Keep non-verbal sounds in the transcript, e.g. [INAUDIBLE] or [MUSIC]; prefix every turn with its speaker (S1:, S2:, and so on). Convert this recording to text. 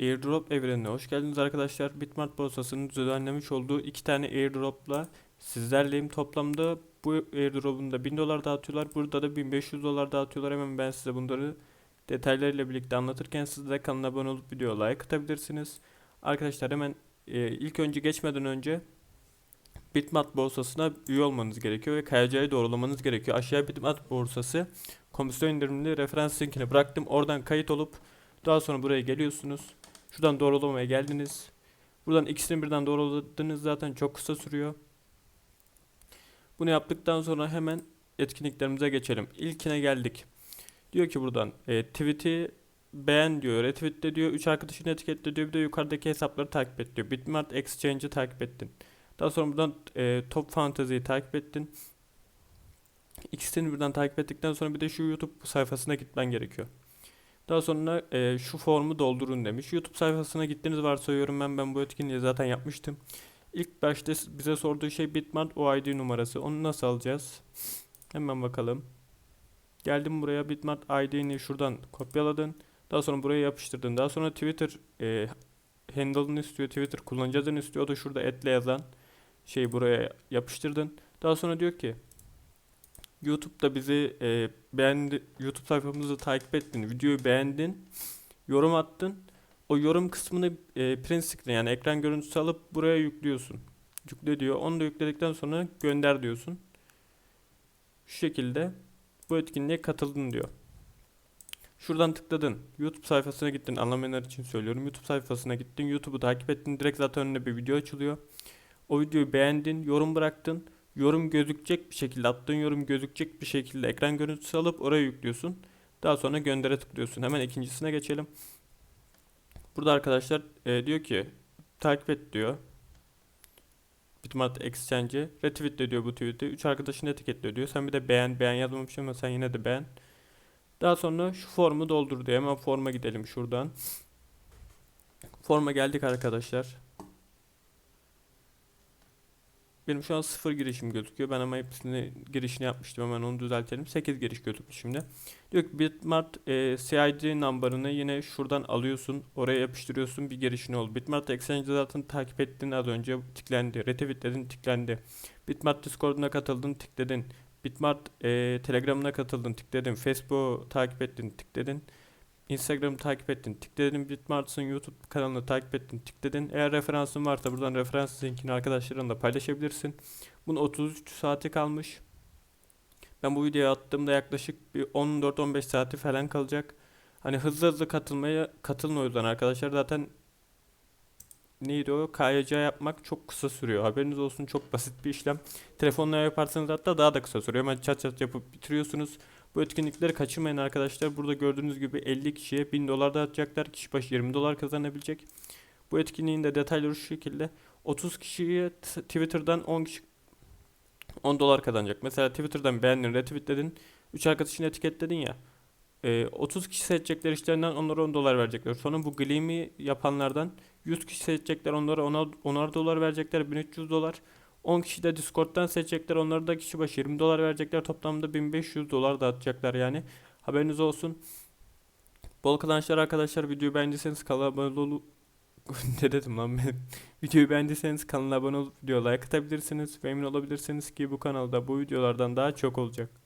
S1: Airdrop evrenine hoş geldiniz arkadaşlar. Bitmart borsasının düzenlemiş olduğu iki tane airdropla sizlerleyim. Toplamda bu airdrop'un da 1000 dolar dağıtıyorlar. Burada da 1500 dolar dağıtıyorlar. Hemen ben size bunları detaylarıyla birlikte anlatırken siz de kanala abone olup videoya like atabilirsiniz. Arkadaşlar hemen e, ilk önce geçmeden önce Bitmart borsasına üye olmanız gerekiyor ve KYC'yi doğrulamanız gerekiyor. Aşağıya Bitmart borsası komisyon indirimli referans linkini bıraktım. Oradan kayıt olup daha sonra buraya geliyorsunuz. Şuradan doğrulamaya geldiniz. Buradan ikisini birden doğruladınız zaten çok kısa sürüyor. Bunu yaptıktan sonra hemen etkinliklerimize geçelim. İlkine geldik. Diyor ki buradan e, tweet'i beğen diyor, retweetle diyor, 3 arkadaşını etiketle diyor, bir de yukarıdaki hesapları takip et diyor. Bitmart Exchange'i takip ettin. Daha sonra buradan e, Top Fantasy'yi takip ettin. İkisini birden takip ettikten sonra bir de şu YouTube sayfasına gitmen gerekiyor. Daha sonra e, şu formu doldurun demiş. YouTube sayfasına gittiniz varsayıyorum ben ben bu etkinliği zaten yapmıştım. İlk başta bize sorduğu şey Bitmart OID numarası. Onu nasıl alacağız? Hemen bakalım. Geldim buraya Bitmart ID'ni şuradan kopyaladın. Daha sonra buraya yapıştırdın. Daha sonra Twitter e, handle'ını istiyor. Twitter kullanıcı adını istiyor. O da şurada etle yazan şeyi buraya yapıştırdın. Daha sonra diyor ki YouTube'da bizi e, beğendi, YouTube sayfamızı takip ettin, videoyu beğendin, yorum attın. O yorum kısmını e, print screen yani ekran görüntüsü alıp buraya yüklüyorsun. Yükle diyor. Onu da yükledikten sonra gönder diyorsun. Şu şekilde bu etkinliğe katıldın diyor. Şuradan tıkladın. YouTube sayfasına gittin. Anlamayanlar için söylüyorum. YouTube sayfasına gittin. YouTube'u takip ettin. Direkt zaten önüne bir video açılıyor. O videoyu beğendin, yorum bıraktın yorum gözükecek bir şekilde attığın yorum gözükecek bir şekilde ekran görüntüsü alıp oraya yüklüyorsun. Daha sonra göndere tıklıyorsun. Hemen ikincisine geçelim. Burada arkadaşlar e, diyor ki takip et diyor. Bitmart Exchange'i retweet diyor bu tweet'i. 3 arkadaşını etiketle diyor. Sen bir de beğen beğen yazmamışsın ama sen yine de beğen. Daha sonra şu formu doldur diyor. Hemen forma gidelim şuradan. Forma geldik arkadaşlar. Benim şu an sıfır girişim gözüküyor. Ben ama hepsini girişini yapmıştım. Hemen onu düzeltelim. 8 giriş gözüktü şimdi. Diyor ki Bitmart e, CID number'ını yine şuradan alıyorsun. Oraya yapıştırıyorsun. Bir girişini ol. Bitmart Exchange'de zaten takip ettin az önce tıklendi. Retweetledin tıklendi. Bitmart Discord'una katıldın tıkledin. Bitmart e, Telegram'ına katıldın tıkledin. Facebook'u takip ettin tıkledin. Instagram'ı takip ettin, tıkladın Bitmart'ın YouTube kanalını takip ettin, tıkladın. Eğer referansın varsa buradan referans linkini arkadaşlarınla paylaşabilirsin. Bunun 33 saati kalmış. Ben bu videoyu attığımda yaklaşık bir 14-15 saati falan kalacak. Hani hızlı hızlı katılmaya katılın o yüzden arkadaşlar zaten neydi o? KYC yapmak çok kısa sürüyor. Haberiniz olsun çok basit bir işlem. Telefonla yaparsanız hatta daha da kısa sürüyor. Hemen çat çat yapıp bitiriyorsunuz. Bu etkinlikleri kaçırmayın arkadaşlar. Burada gördüğünüz gibi 50 kişiye 1000 dolar dağıtacaklar. Kişi başı 20 dolar kazanabilecek. Bu etkinliğin de detayları şu şekilde. 30 kişiye Twitter'dan 10 kişi 10 dolar kazanacak. Mesela Twitter'dan beğendin, retweetledin. 3 arkadaşını etiketledin ya. E, 30 kişi seçecekler işlerinden onlara 10 dolar verecekler. Sonra bu Gleam'i yapanlardan 100 kişi seçecekler onlara 10'ar 10 dolar verecekler 1300 dolar. 10 kişi de Discord'dan seçecekler. Onları da kişi başı 20 dolar verecekler. Toplamda 1500 dolar dağıtacaklar yani. Haberiniz olsun. Bol kazançlar arkadaşlar. Videoyu beğendiyseniz kanala abone olup [LAUGHS] ne dedim lan ben? [LAUGHS] Videoyu beğendiyseniz kanala abone olup video like atabilirsiniz. Ve emin olabilirsiniz ki bu kanalda bu videolardan daha çok olacak.